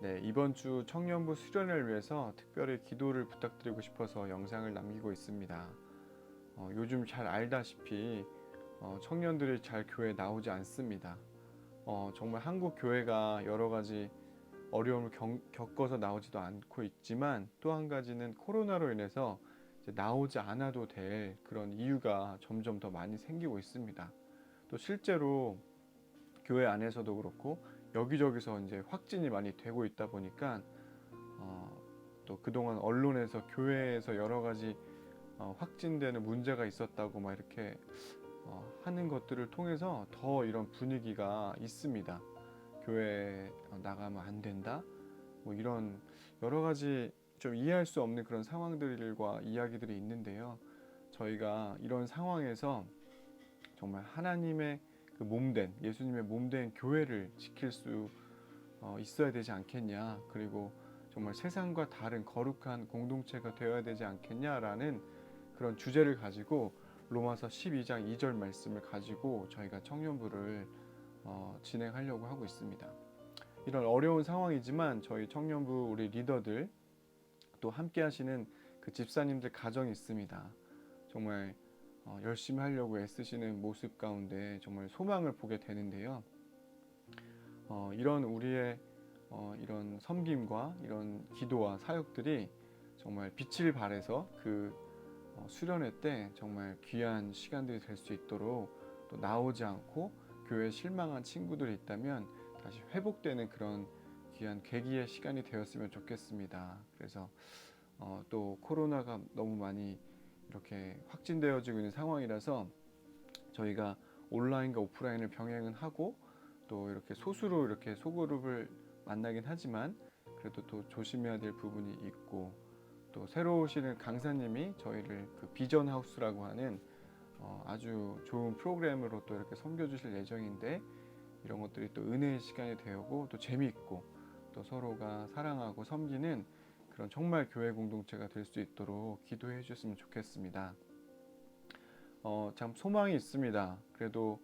네, 이번 주 청년부 수련회를 위해서 특별히 기도를 부탁드리고 싶어서 영상을 남기고 있습니다. 어, 요즘 잘 알다시피 어, 청년들이 잘 교회에 나오지 않습니다. 어, 정말 한국 교회가 여러 가지 어려움을 경- 겪어서 나오지도 않고 있지만 또 한 가지는 코로나로 인해서 나오지 않아도 될 그런 이유가 점점 더 많이 생기고 있습니다. 또 실제로 교회 안에서도 그렇고 여기저기서 이제 확진이 많이 되고 있다 보니까 어, 또 그동안 언론에서 교회에서 여러 가지 어, 확진되는 문제가 있었다고 막 이렇게 어, 하는 것들을 통해서 더 이런 분위기가 있습니다. 교회 어, 나가면 안 된다. 뭐 이런 여러 가지 좀 이해할 수 없는 그런 상황들과 이야기들이 있는데요. 저희가 이런 상황에서 정말 하나님의 그 몸된 예수님의 몸된 교회를 지킬 수 어, 있어야 되지 않겠냐. 그리고 정말 세상과 다른 거룩한 공동체가 되어야 되지 않겠냐라는 그런 주제를 가지고 로마서 12장 2절 말씀을 가지고 저희가 청년부를 어, 진행하려고 하고 있습니다. 이런 어려운 상황이지만 저희 청년부 우리 리더들 또 함께 하시는 그 집사님들 가정이 있습니다. 정말 어, 열심히 하려고 애쓰시는 모습 가운데 정말 소망을 보게 되는데요. 어, 이런 우리의 어, 이런 섬김과 이런 기도와 사역들이 정말 빛을 발해서 그 어, 수련회 때 정말 귀한 시간들이 될 수 있도록 또 나오지 않고 교회에 실망한 친구들이 있다면 다시 회복되는 그런 귀한 계기의 시간이 되었으면 좋겠습니다. 그래서 어, 또 코로나가 너무 많이 이렇게 확진되어지고 있는 상황이라서 저희가 온라인과 오프라인을 병행은 하고 또 이렇게 소수로 이렇게 소그룹을 만나긴 하지만 그래도 또 조심해야 될 부분이 있고 또 새로 오시는 강사님이 저희를 그 비전 하우스라고 하는 어, 아주 좋은 프로그램으로 또 이렇게 섬겨주실 예정인데 이런 것들이 또 은혜의 시간이 되고 또 재미있고 또 서로가 사랑하고 섬기는 그런 정말 교회 공동체가 될 수 있도록 기도해 주셨으면 좋겠습니다. 어, 참 소망이 있습니다. 그래도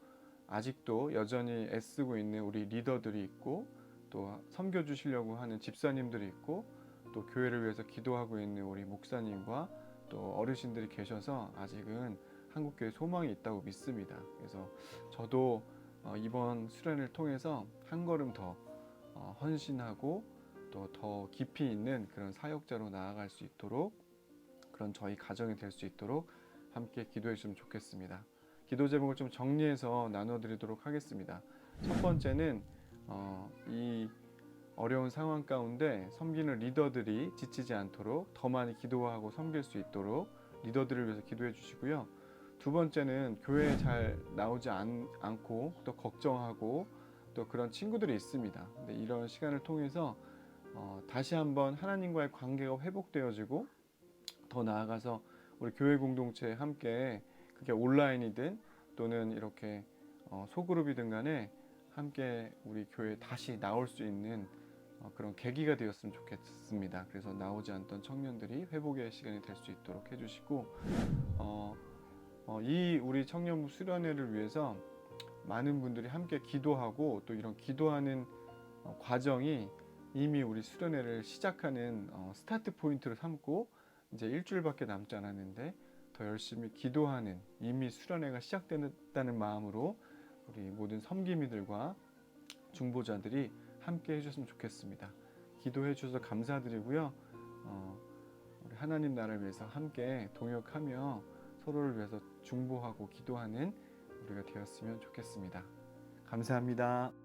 아직도 여전히 애쓰고 있는 우리 리더들이 있고 또 섬겨 주시려고 하는 집사님들이 있고 또 교회를 위해서 기도하고 있는 우리 목사님과 또 어르신들이 계셔서 아직은 한국 교회 소망이 있다고 믿습니다. 그래서 저도 어, 이번 수련을 통해서 한 걸음 더 어, 헌신하고 또 더 깊이 있는 그런 사역자로 나아갈 수 있도록 그런 저희 가정이 될 수 있도록 함께 기도해 주시면 좋겠습니다. 기도 제목을 좀 정리해서 나눠 드리도록 하겠습니다. 첫 번째는 어, 이 어려운 상황 가운데 섬기는 리더들이 지치지 않도록 더 많이 기도하고 섬길 수 있도록 리더들을 위해서 기도해 주시고요. 두 번째는 교회에 잘 나오지 않, 않고 또 걱정하고 또 그런 친구들이 있습니다. 근데 이런 시간을 통해서 어, 다시 한번 하나님과의 관계가 회복되어지고 더 나아가서 우리 교회 공동체에 함께 그게 온라인이든 또는 이렇게 어, 소그룹이든 간에 함께 우리 교회에 다시 나올 수 있는 어, 그런 계기가 되었으면 좋겠습니다. 그래서 나오지 않던 청년들이 회복의 시간이 될 수 있도록 해주시고 어, 어, 이 우리 청년부 수련회를 위해서 많은 분들이 함께 기도하고 또 이런 기도하는 어, 과정이 이미 우리 수련회를 시작하는 어, 스타트 포인트를 삼고 이제 일주일밖에 남지 않았는데 더 열심히 기도하는 이미 수련회가 시작됐다는 마음으로 우리 모든 섬기미들과 중보자들이 함께 해주셨으면 좋겠습니다. 기도해 주셔서 감사드리고요. 어, 우리 하나님 나라를 위해서 함께 동역하며 서로를 위해서 중보하고 기도하는 우리가 되었으면 좋겠습니다. 감사합니다.